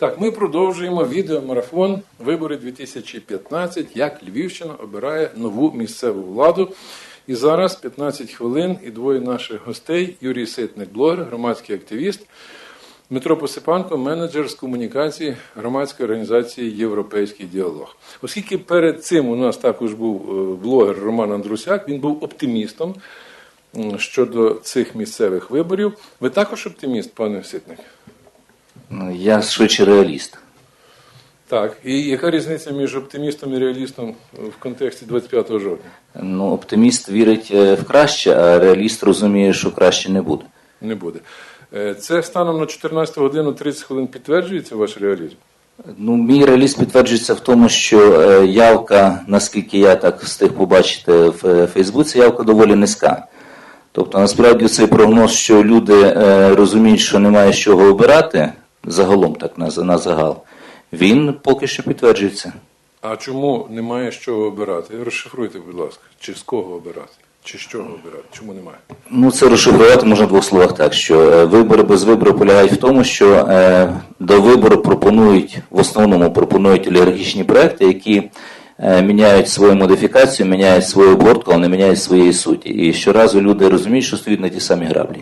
Так, ми продовжуємо відеомарафон Вибори 2015. Як Львівщина обирає нову місцеву владу. І зараз 15 хвилин і двоє наших гостей: Юрій Ситник, блогер, громадський активіст, Дмитро Посипанко, менеджер з комунікації громадської організації Європейський діалог. Оскільки перед цим у нас також був е, блогер Роман Андрусяк, він був оптимістом щодо цих місцевих виборів. Ви також оптиміст, пане Ситник? Я швидше реаліст. Так, і яка різниця між оптимістом і реалістом в контексті 25 жовтня? Ну, оптиміст вірить е, в краще, а реаліст розуміє, що краще не буде. Не буде. Е, Це станом на 14 годину 30 хвилин підтверджується ваш реалізм? Ну, мій реаліст підтверджується в тому, що е, явка, наскільки я так встиг побачити в Фейсбуці, явка доволі низька. Тобто, насправді, цей прогноз, що люди розуміють, що немає з чого обирати, загалом так на, на загал, він поки що підтверджується. А чому немає з чого обирати? Розшифруйте, будь ласка, чи з кого обирати, чи з чого обирати? Чому немає? Ну, це розшифрувати можна в двох словах так, що е, вибори без вибору полягають в тому, що е, до вибору пропонують, в основному пропонують олігархічні проекти, які е, міняють свою модифікацію, міняють свою обгортку, але не міняють своєї суті. І щоразу люди розуміють, що стоять на ті самі граблі.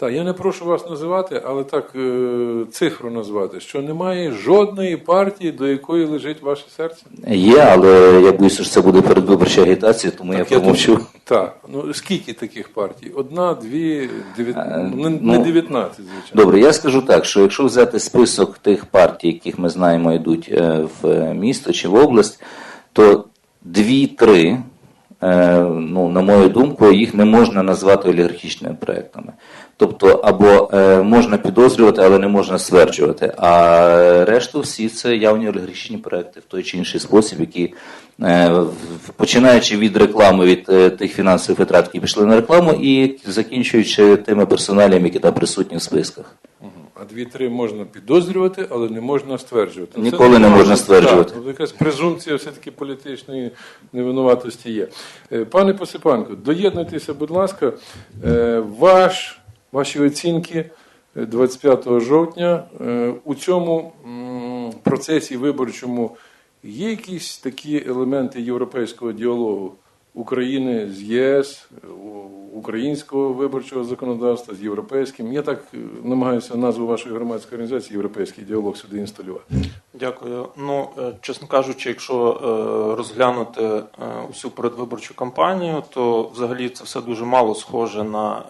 Так, я не прошу вас називати, але так е, цифру назвати, що немає жодної партії, до якої лежить ваше серце. Є, але я боюся, що це буде передвиборча агітація, тому я промовчу. Так, ну скільки таких партій? Одна, дві, дев'ят... Е, ну, не, ну, не 19, звичайно. Добре, я скажу так, що якщо взяти список тих партій, яких ми знаємо йдуть е, в місто чи в область, то дві-три, ну, на мою думку, їх не можна назвати олігархічними проектами. Тобто, або е, можна підозрювати, але не можна стверджувати. А решту всі це явні олігархічні проекти в той чи інший спосіб, які е, починаючи від реклами, від е, тих фінансових витрат, які пішли на рекламу, і закінчуючи тими персоналіями, які там присутні в списках. А дві-три можна підозрювати, але не можна стверджувати. Ніколи не можна стверджувати. Так, ну, якась презумпція все-таки політичної невинуватості є. Е, Пане Посипанко, доєднуйтеся, будь ласка, Е, ваш, ваші оцінки е, 25 жовтня е, у цьому процесі виборчому є якісь такі елементи європейського діалогу України з ЄС, українського виборчого законодавства з європейським. Я так е, намагаюся назву вашої громадської організації Європейський діалог сюди інсталювати. Дякую. Ну, е, чесно кажучи, якщо е, розглянути усю передвиборчу кампанію, то взагалі це все дуже мало схоже на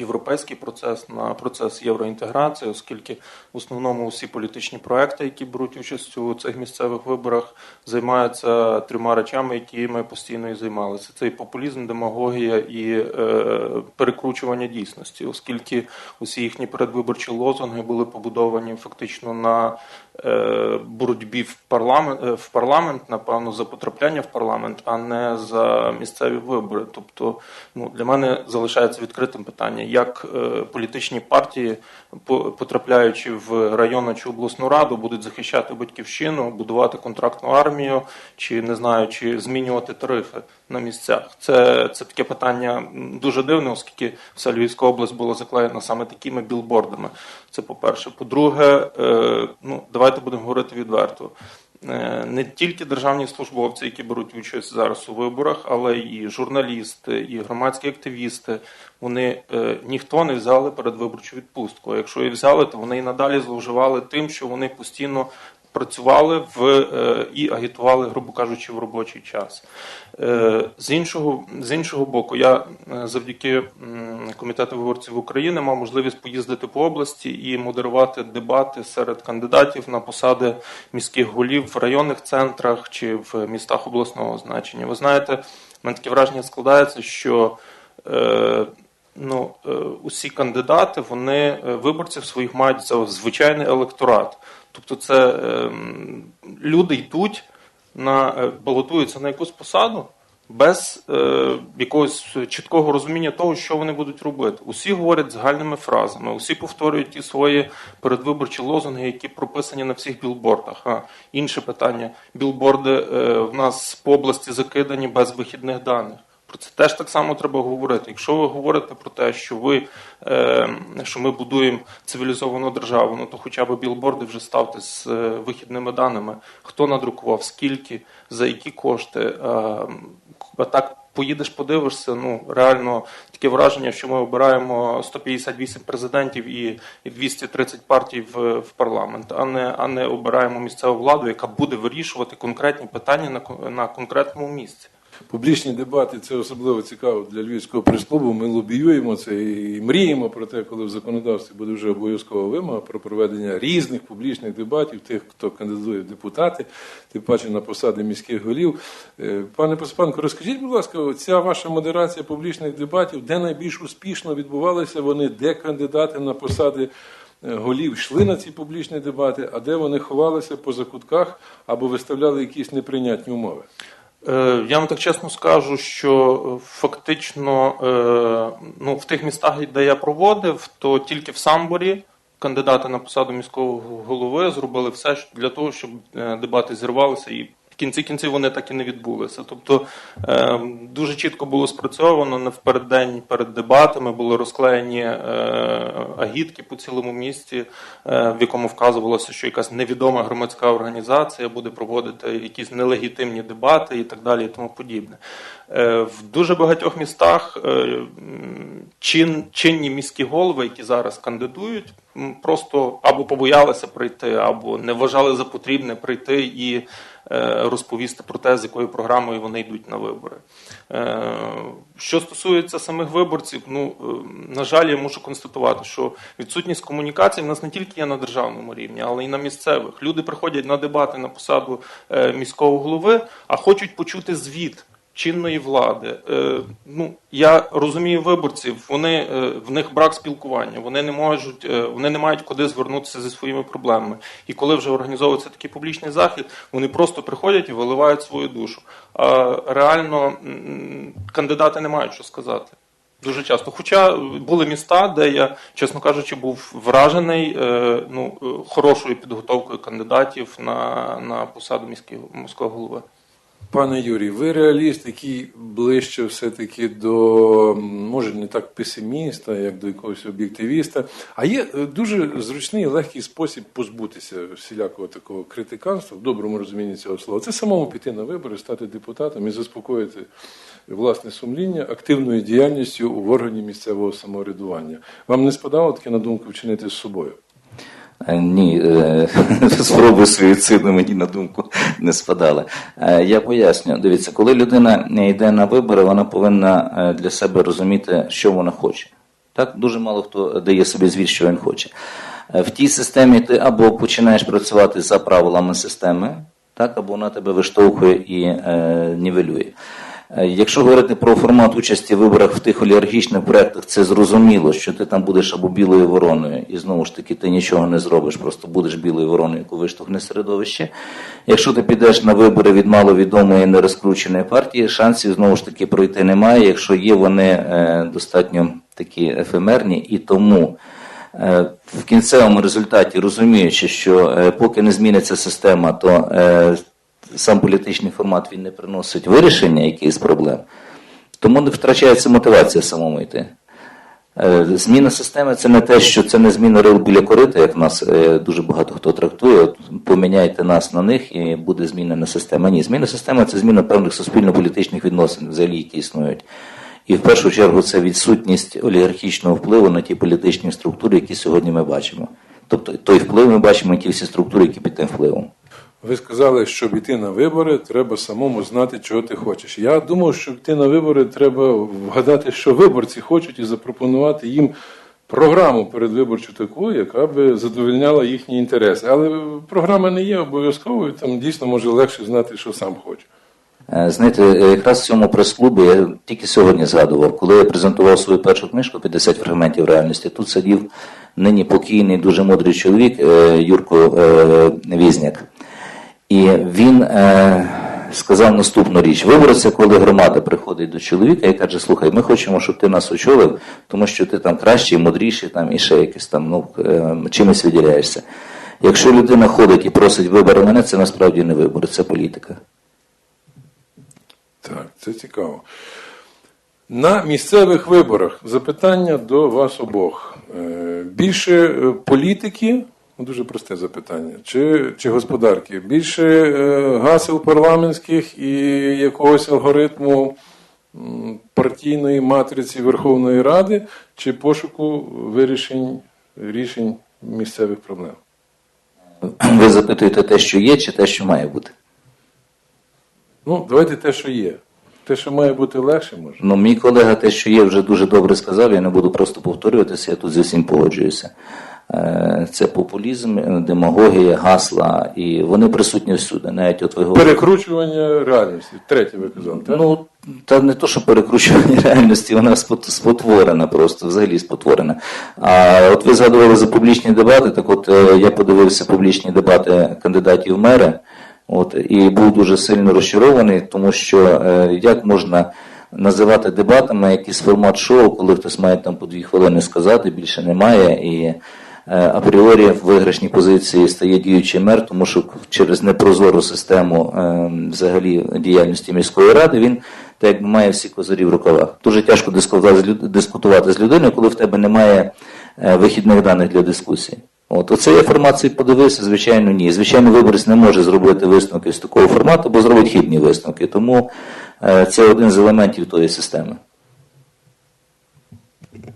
європейський процес, на процес євроінтеграції, оскільки в основному усі політичні проекти, які беруть участь у цих місцевих виборах, займаються трьома речами, які ми постійно і займалися. Це і популізм, демагогія і е, перекручування дійсності, оскільки усі їхні передвиборчі лозунги були побудовані фактично на е, боротьбі в парламент, е, в парламент, напевно, за потрапляння в парламент, а не за місцеві вибори. Тобто, ну для мене залишається відкритим питання, як е, політичні партії, по- потрапляючи в районну чи обласну раду, будуть захищати батьківщину, будувати контрактну армію, чи не знаю, чи змінювати тарифи на місцях. Це, це таке питання дуже дивне, оскільки вся Львівська область була заклеєна саме такими білбордами. Це по-перше. По-друге, е, ну давайте будемо говорити відверто. Е, Не тільки державні службовці, які беруть участь зараз у виборах, але і журналісти, і громадські активісти. Вони е, ніхто не взяли передвиборчу відпустку. Якщо і взяли, то вони і надалі зловживали тим, що вони постійно працювали в е, і агітували, грубо кажучи, в робочий час. Е, З іншого, з іншого боку, я е, завдяки комітету виборців України мав можливість поїздити по області і модерувати дебати серед кандидатів на посади міських голів в районних центрах чи в містах обласного значення. Ви знаєте, в мене таке враження складається, що ну, е, усі кандидати, вони е, виборців своїх мають за звичайний електорат. Тобто, це е, люди йдуть на е, балотуються на якусь посаду без якогось чіткого розуміння того, що вони будуть робити. Усі говорять загальними фразами, усі повторюють ті свої передвиборчі лозунги, які прописані на всіх білбордах. А інше питання: білборди в нас по області закидані без вихідних даних. Про це теж так само треба говорити. Якщо ви говорите про те, що ви е, що ми будуємо цивілізовану державу, ну то хоча б білборди вже ставте з е, вихідними даними, хто надрукував, скільки, за які кошти. Е, а так поїдеш, подивишся. Ну реально таке враження, що ми обираємо 158 президентів і, і 230 партій в, в парламент, а не а не обираємо місцеву владу, яка буде вирішувати конкретні питання на, на конкретному місці. Публічні дебати це особливо цікаво для львівського прес-клубу. Ми лобіюємо це і мріємо про те, коли в законодавстві буде вже обов'язкова вимога про проведення різних публічних дебатів, тих, хто кандидує в депутати, тим паче на посади міських голів. Е, Пане Посипанко, розкажіть, будь ласка, ця ваша модерація публічних дебатів, де найбільш успішно відбувалися вони, де кандидати на посади е, голів йшли на ці публічні дебати, а де вони ховалися по закутках або виставляли якісь неприйнятні умови? Е, Я вам так чесно скажу, що е, фактично е, ну, в тих містах, де я проводив, то тільки в Самборі кандидати на посаду міського голови зробили все для того, щоб дебати зірвалися і. Кінці кінців вони так і не відбулися. Тобто е, дуже чітко було спрацьовано не в переддень перед дебатами, були розклеєні е, агітки по цілому місті, е, в якому вказувалося, що якась невідома громадська організація буде проводити якісь нелегітимні дебати і так далі, і тому подібне. Е, в дуже багатьох містах е, чин, чинні міські голови, які зараз кандидують, просто або побоялися прийти, або не вважали за потрібне прийти і розповісти про те, з якою програмою вони йдуть на вибори. Е, Що стосується самих виборців, ну е, на жаль, я мушу констатувати, що відсутність комунікації в нас не тільки є на державному рівні, але й на місцевих. Люди приходять на дебати на посаду е, міського голови, а хочуть почути звіт. Чинної влади, Е, ну я розумію виборців. Вони е, в них брак спілкування. Вони не можуть, е, вони не мають куди звернутися зі своїми проблемами. І коли вже організовується такий публічний захід, вони просто приходять і виливають свою душу. А реально кандидати не мають що сказати. Дуже часто. Хоча були міста, де я, чесно кажучи, був вражений е, ну, е, хорошою підготовкою кандидатів на, на посаду міського, міського голови. Пане Юрій, ви реаліст, який ближче все-таки до, може, не так песиміста, як до якогось об'єктивіста. А є е, дуже зручний і легкий спосіб позбутися всілякого такого критиканства, в доброму розумінні цього слова. Це самому піти на вибори, стати депутатом і заспокоїти власне сумління активною діяльністю в органі місцевого самоврядування. Вам не спадало таке на думку вчинити з собою? Е, Ні, е, спроби суїциду мені на думку не спадали. Е, Я поясню. Дивіться, коли людина йде на вибори, вона повинна для себе розуміти, що вона хоче. Так, дуже мало хто дає собі звіт, що він хоче. В тій системі ти або починаєш працювати за правилами системи, так, або вона тебе виштовхує і е, нівелює. Е, Якщо говорити про формат участі в виборах в тих олігархічних проєктах, це зрозуміло, що ти там будеш або білою вороною, і знову ж таки ти нічого не зробиш, просто будеш білою вороною, яку виштовхне середовище. Якщо ти підеш на вибори від маловідомої нерозкрученої партії, шансів знову ж таки пройти немає. Якщо є, вони е, достатньо такі ефемерні, і тому е, в кінцевому результаті, розуміючи, що поки не зміниться система, то сам політичний формат він не приносить вирішення якихось проблем, тому не втрачається мотивація самому йти. Е, Зміна системи це не те, що це не зміна рил біля корита, як нас е, дуже багато хто трактує. Поміняйте нас на них і буде змінена система. Ні, зміна системи це зміна певних суспільно-політичних відносин, взагалі, які існують. І в першу чергу це відсутність олігархічного впливу на ті політичні структури, які сьогодні ми бачимо. Тобто той вплив ми бачимо, ті всі структури, які під тим впливом. Ви сказали, щоб йти на вибори, треба самому знати, чого ти хочеш. Я думав, щоб йти на вибори, треба вгадати, що виборці хочуть, і запропонувати їм програму передвиборчу таку, яка би задовольняла їхні інтереси. Але програма не є обов'язковою, там дійсно може легше знати, що сам хочу. Е, Знаєте, е, якраз в цьому прес-клубі я тільки сьогодні згадував, коли я презентував свою першу книжку «50 фрагментів реальності. Тут сидів нині покійний, дуже мудрий чоловік е, Юрко Візняк. І він е, сказав наступну річ: вибореться, коли громада приходить до чоловіка і каже: слухай, ми хочемо, щоб ти нас очолив, тому що ти там кращий, мудріший, там і ще якийсь там ну, е, чимось виділяєшся. Якщо людина ходить і просить вибори мене, це насправді не вибори, це політика. Так, це цікаво. На місцевих виборах запитання до вас обох. Е, Більше е, політики, ну, дуже просте запитання, чи, чи господарки, більше е, гасел парламентських і якогось алгоритму партійної матриці Верховної Ради, чи пошуку вирішень рішень місцевих проблем? Ви запитуєте те, що є, чи те, що має бути? Ну, давайте те, що є. Те, що має бути легше, може. Ну, мій колега те, що є, вже дуже добре сказав. Я не буду просто повторюватися, я тут зі всім погоджуюся. Е, Це популізм, е, демагогія, гасла, і вони присутні всюди. Навіть от ви говорите. Перекручування реальності. Третє ви казали, так? Ну, та не то, що перекручування реальності, вона спот- спотворена просто, взагалі спотворена. А от ви згадували за публічні дебати, так от е, я подивився публічні дебати кандидатів в мери, от, і був дуже сильно розчарований, тому що як можна називати дебатами якийсь формат шоу, коли хтось має там по дві хвилини сказати, більше немає, і апріорі в виграшній позиції стає діючий мер, тому що через непрозору систему е, взагалі діяльності міської ради він так якби має всі козирі в рукавах. Дуже тяжко дискутувати з, людиною, коли в тебе немає е, вихідних даних для дискусії. От оце я формацію подивився, звичайно, ні. Звичайно, виборець не може зробити висновки з такого формату, бо зробить хибні висновки. Тому е, це один з елементів тої системи.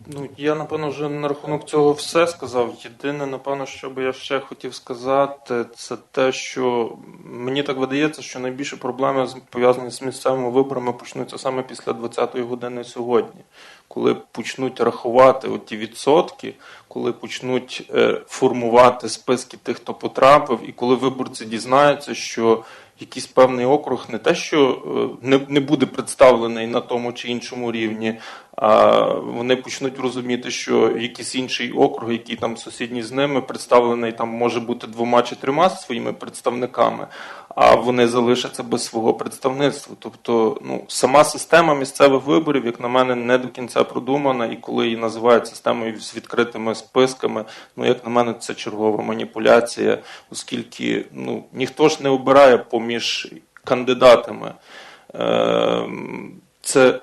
Ну, я, напевно, вже на рахунок цього все сказав. Єдине, напевно, що би я ще хотів сказати, це те, що мені так видається, що найбільше проблеми пов'язані з місцевими виборами почнуться саме після 20-ї години сьогодні, коли почнуть рахувати оті відсотки, коли почнуть е, формувати списки тих, хто потрапив, і коли виборці дізнаються, що якийсь певний округ не те, що е, не, не буде представлений на тому чи іншому рівні, а вони почнуть розуміти, що якийсь інший округ, який там сусідній з ними, представлений там може бути двома чи трьома своїми представниками, а вони залишаться без свого представництва. Тобто, ну сама система місцевих виборів, як на мене, не до кінця продумана, і коли її називають системою з відкритими списками, ну як на мене, це чергова маніпуляція, оскільки ну ніхто ж не обирає поміж кандидатами. Ем, Це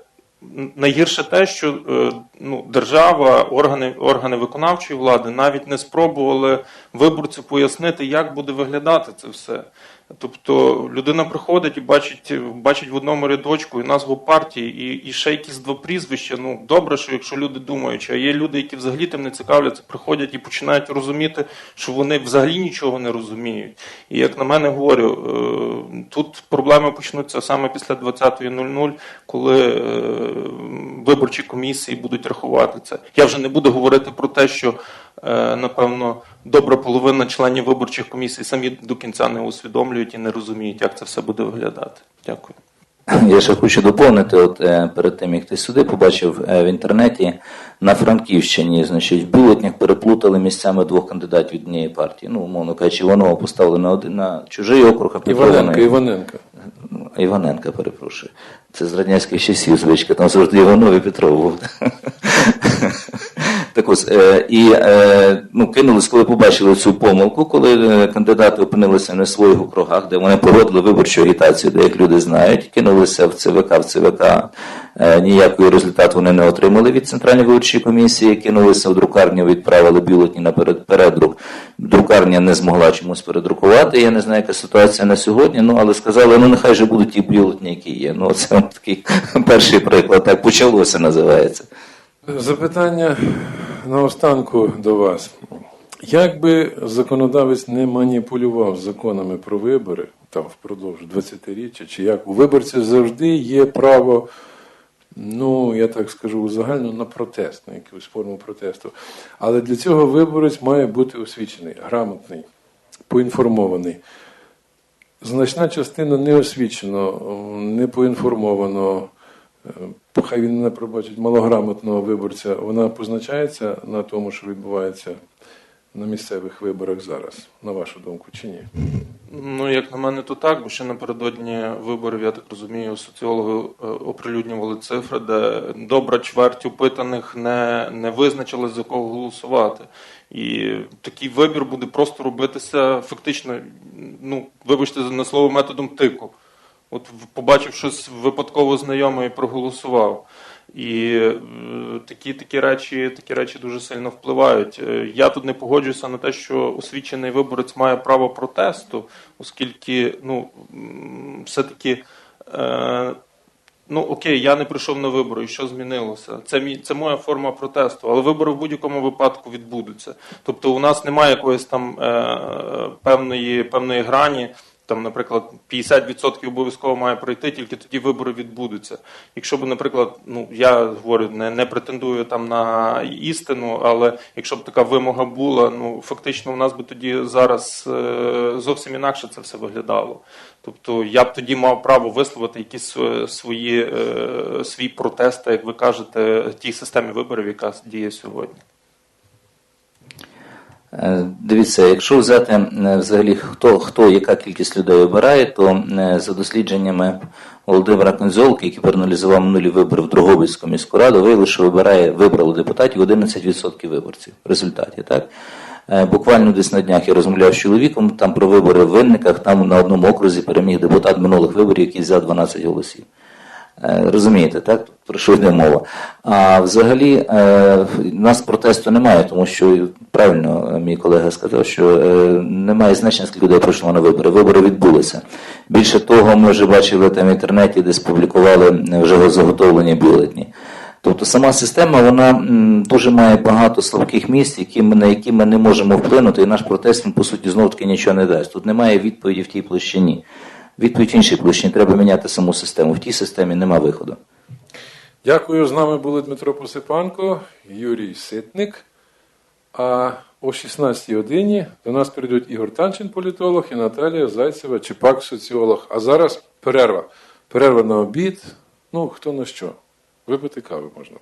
найгірше те, що е, ну, держава, органи, органи виконавчої влади навіть не спробували виборцю пояснити, як буде виглядати це все. Тобто людина приходить і бачить, бачить в одному рядочку і назву партії, і, і ще якісь два прізвища. Ну добре, що якщо люди думають, а є люди, які взагалі тим не цікавляться, приходять і починають розуміти, що вони взагалі нічого не розуміють. І як на мене говорю, е, тут проблеми почнуться саме після 20.00, коли е, виборчі комісії будуть рахувати це. Я вже не буду говорити про те, що е, напевно добра половина членів виборчих комісій самі до кінця не усвідомлюють і не розуміють, як це все буде виглядати. Дякую. Я ще хочу доповнити, от е, перед тим як ти сюди побачив е, в інтернеті на Франківщині, значить, в бюлетнях переплутали місцями двох кандидатів від однієї партії. Ну, умовно кажучи, Іванова поставили на один на чужий округ, а Іваненко, Іваненко. Іваненка, перепрошую. Це з радянських часів звичка, там завжди Іванов і Петров був. Так ось, е, і е, ну, кинулись, коли побачили цю помилку, коли е, кандидати опинилися в своїх округах, де вони проводили виборчу агітацію, де як люди знають, кинулися в ЦВК, в ЦВК е, ніякої результату вони не отримали від Центральної виборчої комісії, кинулися в друкарню, відправили бюлетні на перед- передрук. Друкарня не змогла чомусь передрукувати. Я не знаю, яка ситуація на сьогодні, ну але сказали, ну нехай же будуть ті бюлетні, які є. Ну, це такий перший приклад, так почалося, називається. Запитання наостанку до вас. Як би законодавець не маніпулював законами про вибори там впродовж 20-річчя, чи як у виборців завжди є право, ну я так скажу, загально на протест, на якусь форму протесту. Але для цього виборець має бути освічений, грамотний, поінформований. Значна частина неосвічено, не поінформовано, хай він не пробачить малограмотного виборця, вона позначається на тому, що відбувається на місцевих виборах зараз, на вашу думку, чи ні? Ну, як на мене, то так, бо ще напередодні виборів, я так розумію, соціологи е, оприлюднювали цифри, де добра чверть опитаних не, не визначили, за кого голосувати. І такий вибір буде просто робитися фактично, ну, вибачте за на слово методом тику. От побачив щось випадково знайоме і проголосував. І е, такі, такі, речі, такі речі дуже сильно впливають. Е, Я тут не погоджуюся на те, що освічений виборець має право протесту, оскільки ну, все-таки. Е, Ну окей, я не прийшов на вибори, що змінилося? Це мій це моя форма протесту, але вибори в будь-якому випадку відбудуться. Тобто, у нас немає якоїсь там е, певної певної грані. Там, наприклад, 50% обов'язково має пройти, тільки тоді вибори відбудуться. Якщо б, наприклад, ну я говорю, не, не претендую там на істину, але якщо б така вимога була, ну фактично у нас би тоді зараз е, зовсім інакше це все виглядало. Тобто я б тоді мав право висловити якісь свої е, свій протест, як ви кажете, тій системі виборів, яка діє сьогодні. Е, Дивіться, якщо взяти е, взагалі хто, хто яка кількість людей обирає, то е, за дослідженнями Володимира Конзолки, який проаналізував минулі вибори в Дрогобицьку міську раду, виявили, що вибирає, вибрало депутатів 11% виборців в результаті. Так? Буквально десь на днях я розмовляв з чоловіком там про вибори в Винниках, там на одному окрузі переміг депутат минулих виборів, який взяв 12 голосів. Е, Розумієте, так? Про що йде мова? А взагалі е, в нас протесту немає, тому що правильно е, мій колега сказав, що е, немає значення, скільки людей пройшло на вибори. Вибори відбулися. Більше того, ми вже бачили там в інтернеті, де спублікували е, вже заготовлені бюлетні. Тобто сама система вона дуже має багато слабких місць, які ми, на які ми не можемо вплинути, і наш протест він, по суті знову таки нічого не дасть. Тут немає відповіді в тій площині. Відповідь в іншій площині. Треба міняти саму систему. В тій системі нема виходу. Дякую. З нами були Дмитро Посипанко, Юрій Ситник. А о 16 годині до нас прийдуть Ігор Танчин, політолог, і Наталія Зайцева, Чепак, соціолог. А зараз перерва. Перерва на обід. Ну, хто на що. Випити кави можна.